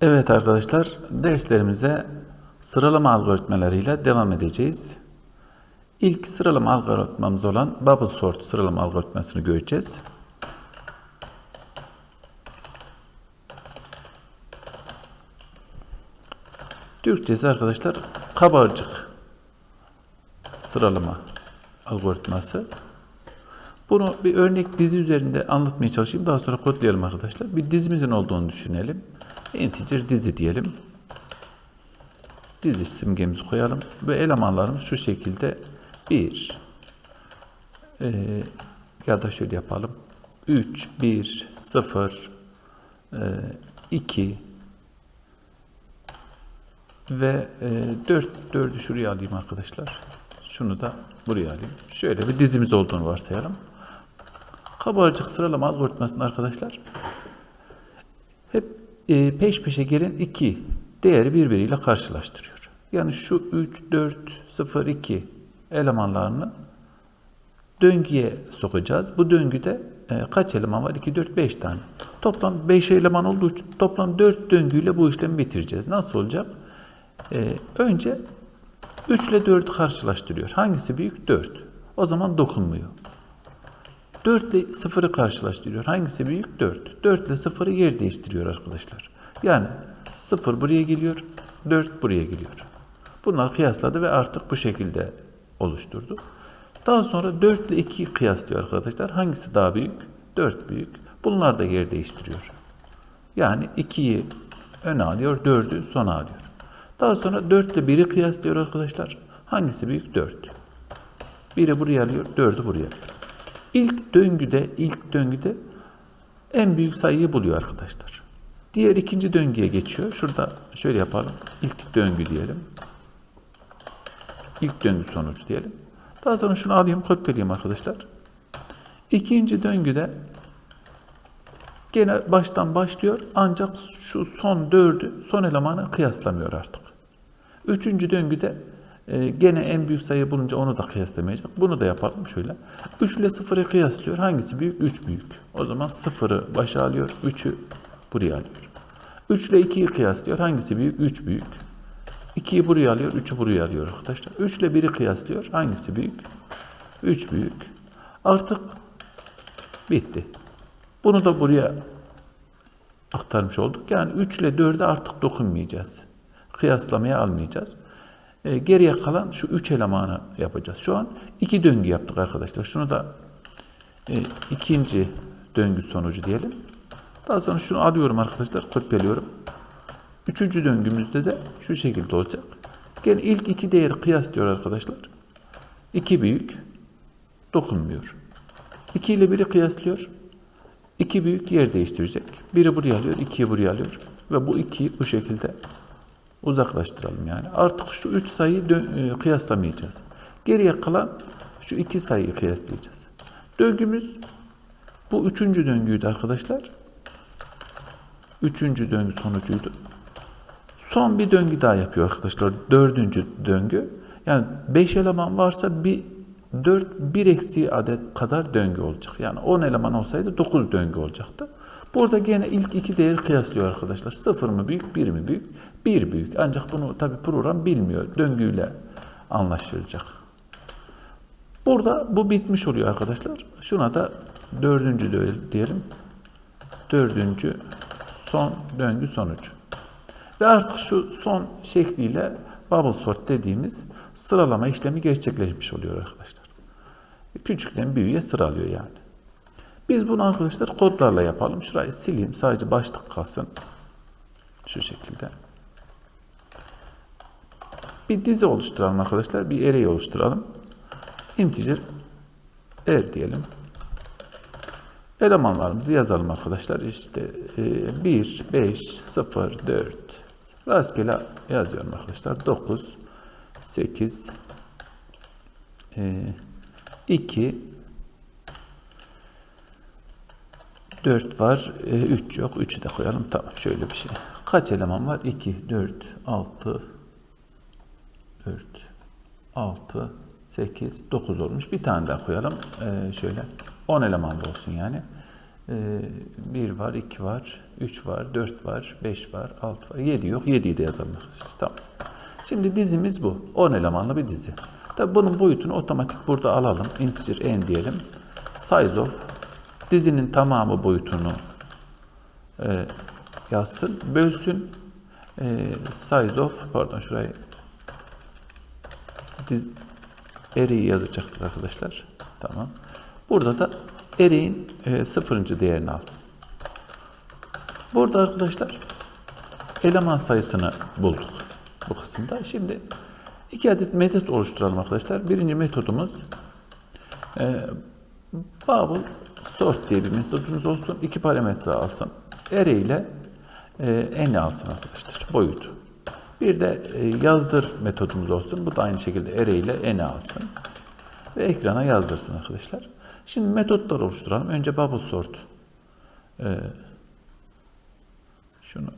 Evet arkadaşlar, derslerimize sıralama algoritmalarıyla devam edeceğiz. İlk sıralama algoritmamız olan bubble sort sıralama algoritmasını göreceğiz. Türkçesi arkadaşlar kabarcık sıralama algoritması. Bunu bir örnek dizi üzerinde anlatmaya çalışayım. Daha sonra kodlayalım arkadaşlar. Bir dizimizin olduğunu düşünelim. Integer dizi diyelim. Dizi simgemizi koyalım. Ve elemanlarımız şu şekilde 1 e, ya da şöyle yapalım. 3, 1, 0, e, 2 ve e, 4, 4'ü şuraya alayım arkadaşlar. Şunu da buraya alayım. Şöyle bir dizimiz olduğunu varsayalım. Kabarcık sıralama algoritmasında arkadaşlar e, peş peşe gelen iki değeri birbiriyle karşılaştırıyor. Yani şu 3, 4, 0, 2 elemanlarını döngüye sokacağız. Bu döngüde e, kaç eleman var? 2, 4, 5 tane. Toplam 5 eleman olduğu için toplam 4 döngüyle bu işlemi bitireceğiz. Nasıl olacak? E, önce 3 ile 4'ü karşılaştırıyor. Hangisi büyük? 4. O zaman dokunmuyor. 4 ile 0'ı karşılaştırıyor. Hangisi büyük? 4. 4 ile 0'ı yer değiştiriyor arkadaşlar. Yani 0 buraya geliyor, 4 buraya geliyor. Bunlar kıyasladı ve artık bu şekilde oluşturdu. Daha sonra 4 ile 2'yi kıyaslıyor arkadaşlar. Hangisi daha büyük? 4 büyük. Bunlar da yer değiştiriyor. Yani 2'yi öne alıyor, 4'ü sona alıyor. Daha sonra 4 ile 1'i kıyaslıyor arkadaşlar. Hangisi büyük? 4. 1'i buraya alıyor, 4'ü buraya alıyor. İlk döngüde, ilk döngüde en büyük sayıyı buluyor arkadaşlar. Diğer ikinci döngüye geçiyor. Şurada şöyle yapalım. İlk döngü diyelim. İlk döngü sonucu diyelim. Daha sonra şunu alayım, kopyalayayım arkadaşlar. İkinci döngüde gene baştan başlıyor ancak şu son dördü, son elemanı kıyaslamıyor artık. Üçüncü döngüde e, gene en büyük sayı bulunca onu da kıyaslamayacak. Bunu da yapalım şöyle. 3 ile 0'ı kıyaslıyor. Hangisi büyük? 3 büyük. O zaman 0'ı başa alıyor, 3'ü buraya alıyor. 3 ile 2'yi kıyaslıyor. Hangisi büyük? 3 büyük. 2'yi buraya alıyor, 3'ü buraya alıyor arkadaşlar. 3 ile 1'i kıyaslıyor. Hangisi büyük? 3 büyük. Artık bitti. Bunu da buraya aktarmış olduk. Yani 3 ile 4'e artık dokunmayacağız. Kıyaslamaya almayacağız. E, geriye kalan şu 3 elemanı yapacağız. Şu an 2 döngü yaptık arkadaşlar. Şunu da e, ikinci döngü sonucu diyelim. Daha sonra şunu alıyorum arkadaşlar. Kopyalıyorum. Üçüncü döngümüzde de şu şekilde olacak. Gene ilk iki değeri kıyaslıyor arkadaşlar. 2 büyük dokunmuyor. 2 ile 1'i kıyaslıyor. 2 büyük yer değiştirecek. Biri buraya alıyor, 2'yi buraya alıyor. Ve bu 2'yi bu şekilde uzaklaştıralım yani. Artık şu 3 sayıyı e, kıyaslamayacağız. Geriye kalan şu 2 sayıyı kıyaslayacağız. Döngümüz bu üçüncü döngüydü arkadaşlar. Üçüncü döngü sonucuydu. Son bir döngü daha yapıyor arkadaşlar. Dördüncü döngü. Yani 5 eleman varsa bir 4 bir eksiği adet kadar döngü olacak. Yani 10 eleman olsaydı 9 döngü olacaktı. Burada gene ilk iki değeri kıyaslıyor arkadaşlar. 0 mı büyük, 1 mi büyük? 1 büyük. Ancak bunu tabi program bilmiyor. Döngüyle anlaşılacak. Burada bu bitmiş oluyor arkadaşlar. Şuna da dördüncü dö- diyelim. Dördüncü son döngü sonucu. Ve artık şu son şekliyle bubble sort dediğimiz sıralama işlemi gerçekleşmiş oluyor arkadaşlar. Küçükten büyüğe sıralıyor yani. Biz bunu arkadaşlar kodlarla yapalım. Şurayı sileyim. Sadece başlık kalsın. Şu şekilde. Bir dizi oluşturalım arkadaşlar. Bir array oluşturalım. Integer er diyelim. Elemanlarımızı yazalım arkadaşlar. İşte 1, 5, 0, 4 rastgele yazıyorum arkadaşlar. 9, 8, 2, 4 var. 3 yok. 3'ü de koyalım. Tamam. Şöyle bir şey. Kaç eleman var? 2, 4, 6, 4, 6, 8, 9 olmuş. Bir tane daha koyalım. Ee, şöyle 10 eleman da olsun yani. Ee, 1 var, 2 var, 3 var, 4 var, 5 var, 6 var, 7 yok. 7'yi de arkadaşlar. Tamam. Şimdi dizimiz bu. 10 elemanlı bir dizi. Tabi bunun boyutunu otomatik burada alalım. Integer n diyelim. Size of dizinin tamamı boyutunu e, yazsın. Bölsün. E, size of pardon şurayı diz array'i yazacaktık arkadaşlar. Tamam. Burada da array'in e, sıfırıncı değerini alsın. Burada arkadaşlar eleman sayısını bulduk bu kısımda. Şimdi iki adet metot oluşturalım arkadaşlar. Birinci metodumuz e, bubble sort diye bir metodumuz olsun. İki parametre alsın. Array ile e, alsın arkadaşlar. Boyut. Bir de e, yazdır metodumuz olsun. Bu da aynı şekilde array ile n alsın. Ve ekrana yazdırsın arkadaşlar. Şimdi metotlar oluşturalım. Önce bubble sort. E, şunu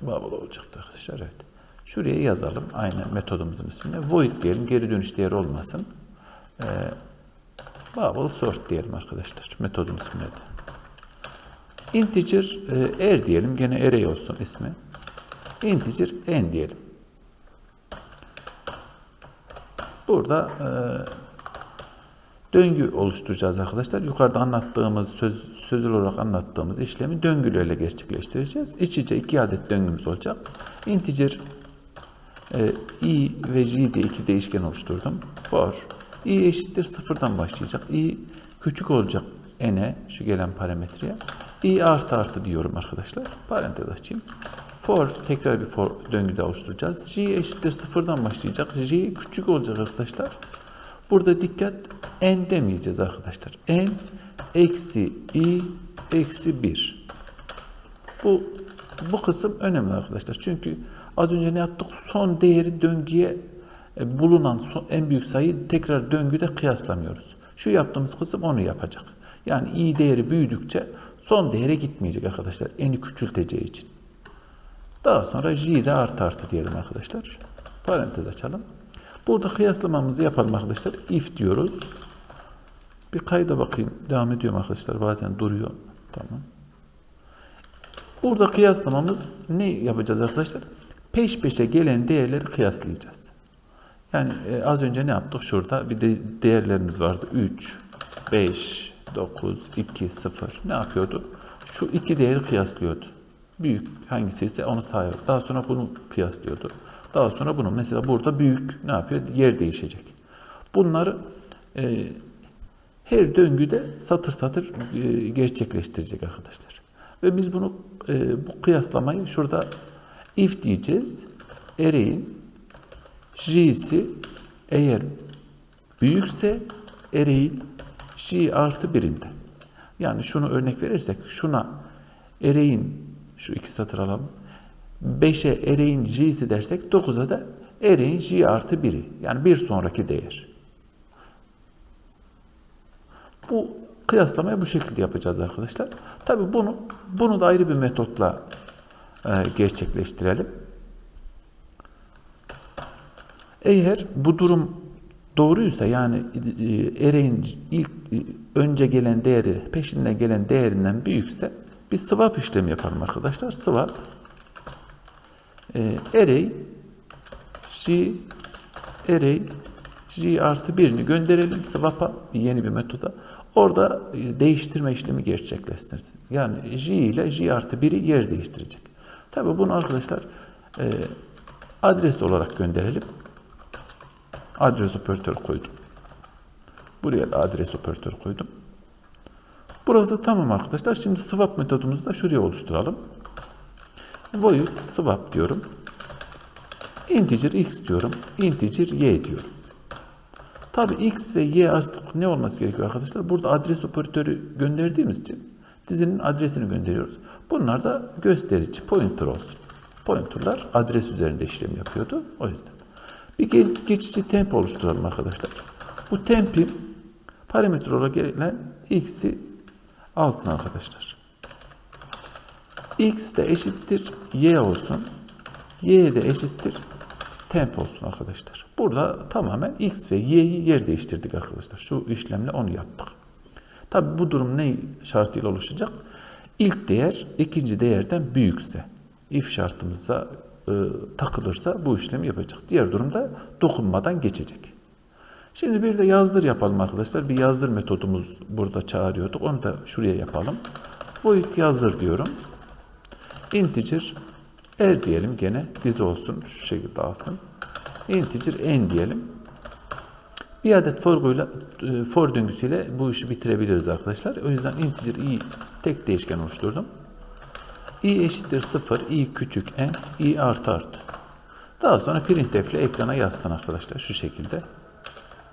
bubble olacaktı arkadaşlar. Evet. Şuraya yazalım. Aynı metodumuzun ismini. Void diyelim. Geri dönüş değeri olmasın. E, bubble sort diyelim arkadaşlar. Metodun ismine de. Integer e, r diyelim. Gene array olsun ismi. Integer n diyelim. Burada e, döngü oluşturacağız arkadaşlar. Yukarıda anlattığımız, söz, sözlü olarak anlattığımız işlemi döngülerle gerçekleştireceğiz. İç içe iki adet döngümüz olacak. Integer e, i ve j diye iki değişken oluşturdum. For i eşittir sıfırdan başlayacak. i küçük olacak n'e şu gelen parametreye. i artı artı diyorum arkadaşlar. Parantez açayım. For tekrar bir for döngü daha oluşturacağız. j eşittir sıfırdan başlayacak. j küçük olacak arkadaşlar. Burada dikkat n demeyeceğiz arkadaşlar. n eksi i eksi 1. Bu bu kısım önemli arkadaşlar. Çünkü az önce ne yaptık? Son değeri döngüye e, bulunan son, en büyük sayı tekrar döngüde kıyaslamıyoruz. Şu yaptığımız kısım onu yapacak. Yani i değeri büyüdükçe son değere gitmeyecek arkadaşlar. N'i küçülteceği için. Daha sonra j'de artı artı diyelim arkadaşlar. Parantez açalım. Burada kıyaslamamızı yapalım arkadaşlar. If diyoruz. Bir kayda bakayım. Devam ediyorum arkadaşlar. Bazen duruyor. Tamam. Burada kıyaslamamız ne yapacağız arkadaşlar? Peş peşe gelen değerleri kıyaslayacağız. Yani e, az önce ne yaptık? Şurada bir de değerlerimiz vardı. 3, 5, 9, 2, 0. Ne yapıyordu? Şu iki değeri kıyaslıyordu. Büyük hangisi ise onu sayıyor. Daha sonra bunu kıyaslıyordu. Daha sonra bunu. Mesela burada büyük ne yapıyor? Yer değişecek. Bunları e, her döngüde satır satır e, gerçekleştirecek arkadaşlar. Ve biz bunu e, bu kıyaslamayı şurada if diyeceğiz. Array'in j'si eğer büyükse array'in j artı birinde. Yani şunu örnek verirsek şuna array'in şu iki satır alalım. 5'e array'in j'si dersek 9'a da array'in j artı 1'i. Yani bir sonraki değer. Bu kıyaslamayı bu şekilde yapacağız arkadaşlar. Tabi bunu bunu da ayrı bir metotla e, gerçekleştirelim. Eğer bu durum doğruysa yani e, array'in ilk e, önce gelen değeri peşinden gelen değerinden büyükse bir swap işlemi yapalım arkadaşlar. Swap e, array j array j artı birini gönderelim swap'a yeni bir metoda. Orada e, değiştirme işlemi gerçekleştirsin. Yani j ile j artı 1'i yer değiştirecek. Tabi bunu arkadaşlar e, adres olarak gönderelim. Adres operatörü koydum. Buraya da adres operatörü koydum. Burası tamam arkadaşlar. Şimdi swap metodumuzu da şuraya oluşturalım. Void swap diyorum. Integer x diyorum. Integer y diyorum. Tabi x ve y artık ne olması gerekiyor arkadaşlar? Burada adres operatörü gönderdiğimiz için dizinin adresini gönderiyoruz. Bunlar da gösterici, pointer olsun. Pointerlar adres üzerinde işlem yapıyordu. O yüzden. Bir geçici temp oluşturalım arkadaşlar. Bu tempin parametre olarak gelen x'i alsın arkadaşlar. x de eşittir y olsun. y de eşittir temp olsun arkadaşlar. Burada tamamen x ve y'yi yer değiştirdik arkadaşlar. Şu işlemle onu yaptık. Tabi bu durum ne şartıyla oluşacak? İlk değer ikinci değerden büyükse, if şartımıza e, takılırsa bu işlemi yapacak. Diğer durumda dokunmadan geçecek. Şimdi bir de yazdır yapalım arkadaşlar. Bir yazdır metodumuz burada çağırıyorduk. Onu da şuraya yapalım. Void yazdır diyorum. Integer er diyelim gene dizi olsun. Şu şekilde alsın. Integer n diyelim. Bir adet forguyla, e, for döngüsüyle bu işi bitirebiliriz arkadaşlar. O yüzden integer i tek değişken oluşturdum. i eşittir 0, i küçük n, i artı artı. Daha sonra printf ile ekrana yazsın arkadaşlar şu şekilde.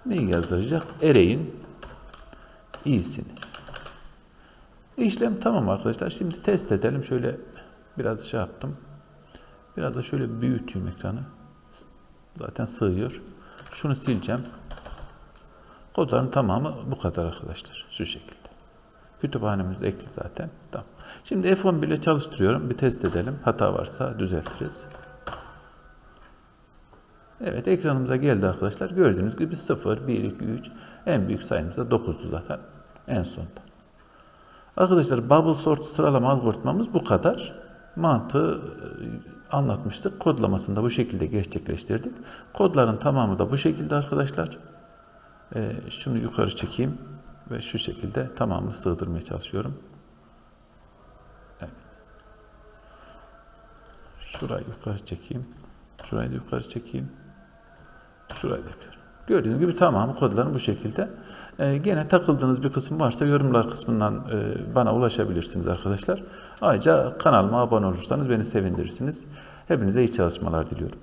Neyi yazdıracak? Array'in i'sini. İşlem tamam arkadaşlar. Şimdi test edelim. Şöyle biraz şey yaptım. Biraz da şöyle büyüteyim ekranı. Zaten sığıyor. Şunu sileceğim. Kodların tamamı bu kadar arkadaşlar. Şu şekilde. Kütüphanemiz ekli zaten. Tamam. Şimdi F11 ile çalıştırıyorum. Bir test edelim. Hata varsa düzeltiriz. Evet ekranımıza geldi arkadaşlar. Gördüğünüz gibi 0, 1, 2, 3. En büyük sayımız da 9'du zaten. En sonda. Arkadaşlar bubble sort sıralama algoritmamız bu kadar. Mantığı e, anlatmıştık. Kodlamasını da bu şekilde gerçekleştirdik. Kodların tamamı da bu şekilde arkadaşlar. Ee, şunu yukarı çekeyim ve şu şekilde tamamını sığdırmaya çalışıyorum. Evet. Şurayı yukarı çekeyim. Şurayı da yukarı çekeyim. Şurayı da. Gördüğünüz gibi tamamı kodların bu şekilde. Ee, gene takıldığınız bir kısım varsa yorumlar kısmından e, bana ulaşabilirsiniz arkadaşlar. Ayrıca kanalıma abone olursanız beni sevindirirsiniz. Hepinize iyi çalışmalar diliyorum.